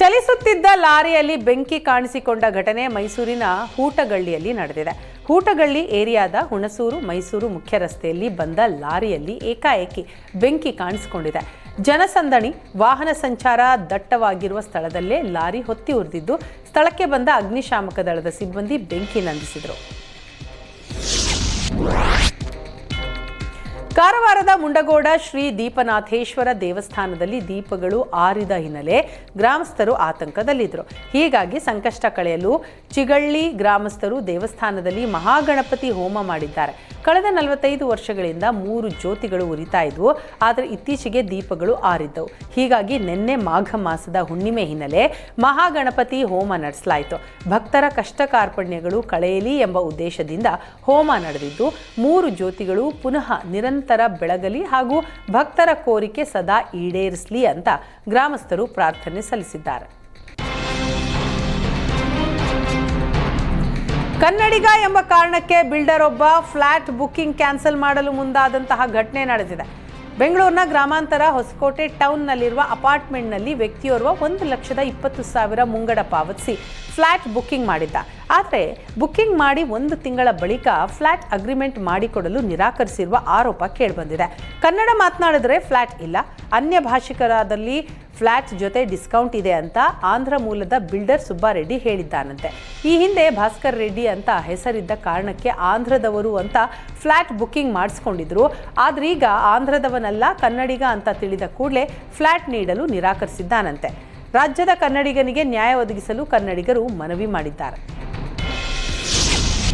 ಚಲಿಸುತ್ತಿದ್ದ ಲಾರಿಯಲ್ಲಿ ಬೆಂಕಿ ಕಾಣಿಸಿಕೊಂಡ ಘಟನೆ ಮೈಸೂರಿನ ಹೂಟಗಳ್ಳಿಯಲ್ಲಿ ನಡೆದಿದೆ. ಹೂಟಗಳ್ಳಿ ಏರಿಯಾದ ಹುಣಸೂರು, ಮೈಸೂರು ಮುಖ್ಯ ರಸ್ತೆಯಲ್ಲಿ ಬಂದ ಲಾರಿಯಲ್ಲಿ ಏಕಾಏಕಿ ಬೆಂಕಿ ಕಾಣಿಸಿಕೊಂಡಿದೆ. ಜನಸಂದಣಿ, ವಾಹನ ಸಂಚಾರ ದಟ್ಟವಾಗಿರುವ ಸ್ಥಳದಲ್ಲೇ ಲಾರಿ ಹೊತ್ತಿ ಉರಿದಿದ್ದು, ಸ್ಥಳಕ್ಕೆ ಬಂದ ಅಗ್ನಿಶಾಮಕ ದಳದ ಸಿಬ್ಬಂದಿ ಬೆಂಕಿ ನಂದಿಸಿದರು. ಕಾರವಾರದ ಮುಂಡಗೋಡ ಶ್ರೀ ದೀಪನಾಥೇಶ್ವರ ದೇವಸ್ಥಾನದಲ್ಲಿ ದೀಪಗಳು ಆರಿದ ಹಿನ್ನೆಲೆ ಗ್ರಾಮಸ್ಥರು ಆತಂಕದಲ್ಲಿದ್ದರು. ಹೀಗಾಗಿ ಸಂಕಷ್ಟ ಕಳೆಯಲು ಚಿಗಳ್ಳಿ ಗ್ರಾಮಸ್ಥರು ದೇವಸ್ಥಾನದಲ್ಲಿ ಮಹಾಗಣಪತಿ ಹೋಮ ಮಾಡಿದ್ದಾರೆ. ಕಳೆದ ನಲವತ್ತೈದು ವರ್ಷಗಳಿಂದ ಮೂರು ಜ್ಯೋತಿಗಳು ಉರಿತಾ ಇದ್ವು, ಆದರೆ ಇತ್ತೀಚೆಗೆ ದೀಪಗಳು ಆರಿದ್ದವು. ಹೀಗಾಗಿ ನಿನ್ನೆ ಮಾಘ ಮಾಸದ ಹುಣ್ಣಿಮೆ ಹಿನ್ನೆಲೆ ಮಹಾಗಣಪತಿ ಹೋಮ ನಡೆಸಲಾಯಿತು. ಭಕ್ತರ ಕಷ್ಟ ಕಾರ್ಪಣ್ಯಗಳು ಕಳೆಯಲಿ ಎಂಬ ಉದ್ದೇಶದಿಂದ ಹೋಮ ನಡೆದಿದ್ದು, ಮೂರು ಜ್ಯೋತಿಗಳು ಪುನಃ ನಿರಂತರ ಬೆಳಗಲಿ ಹಾಗೂ ಭಕ್ತರ ಕೋರಿಕೆ ಸದಾ ಈಡೇರಿಸಲಿ ಅಂತ ಗ್ರಾಮಸ್ಥರು ಪ್ರಾರ್ಥನೆ ಸಲ್ಲಿಸಿದ್ದಾರೆ. ಕನ್ನಡಿಗ ಎಂಬ ಕಾರಣಕ್ಕೆ ಬಿಲ್ಡರ್ ಒಬ್ಬ ಫ್ಲಾಟ್ ಬುಕ್ಕಿಂಗ್ ಕ್ಯಾನ್ಸಲ್ ಮಾಡಲು ಮುಂದಾದಂತಹ ಘಟನೆ ನಡೆದಿದೆ. ಬೆಂಗಳೂರಿನ ಗ್ರಾಮಾಂತರ ಹೊಸಕೋಟೆ ಟೌನ್ನಲ್ಲಿರುವ ಅಪಾರ್ಟ್ಮೆಂಟ್ನಲ್ಲಿ ವ್ಯಕ್ತಿಯೋರ್ವ ಒಂದು ಲಕ್ಷದ ಇಪ್ಪತ್ತು ಸಾವಿರ ಮುಂಗಡ ಪಾವತಿಸಿ ಫ್ಲಾಟ್ ಬುಕ್ಕಿಂಗ್ ಮಾಡಿದ್ದ. ಆದರೆ ಬುಕ್ಕಿಂಗ್ ಮಾಡಿ ಒಂದು ತಿಂಗಳ ಬಳಿಕ ಫ್ಲಾಟ್ ಅಗ್ರಿಮೆಂಟ್ ಮಾಡಿಕೊಡಲು ನಿರಾಕರಿಸಿರುವ ಆರೋಪ ಕೇಳಿಬಂದಿದೆ. ಕನ್ನಡ ಮಾತನಾಡಿದರೆ ಫ್ಲಾಟ್ ಇಲ್ಲ. ಅನ್ಯ ಭಾಷಿಕರಾದಲ್ಲಿ ಫ್ಲಾಟ್ ಜೊತೆ ಡಿಸ್ಕೌಂಟ್ ಇದೆ ಅಂತ ಆಂಧ್ರ ಮೂಲದ ಬಿಲ್ಡರ್ ಸುಬ್ಬಾರೆಡ್ಡಿ ಹೇಳಿದ್ದಾನಂತೆ. ಈ ಹಿಂದೆ ಭಾಸ್ಕರ್ ರೆಡ್ಡಿ ಅಂತ ಹೆಸರಿದ್ದ ಕಾರಣಕ್ಕೆ ಆಂಧ್ರದವರು ಅಂತ ಫ್ಲಾಟ್ ಬುಕ್ಕಿಂಗ್ ಮಾಡಿಸ್ಕೊಂಡಿದ್ರು. ಆದ್ರೆ ಈಗ ಆಂಧ್ರದವನಲ್ಲ, ಕನ್ನಡಿಗ ಅಂತ ತಿಳಿದ ಕೂಡಲೇ ಫ್ಲಾಟ್ ನೀಡಲು ನಿರಾಕರಿಸಿದ್ದಾನಂತೆ. ರಾಜ್ಯದ ಕನ್ನಡಿಗನಿಗೆ ನ್ಯಾಯ ಒದಗಿಸಲು ಕನ್ನಡಿಗರು ಮನವಿ ಮಾಡಿದ್ದಾರೆ.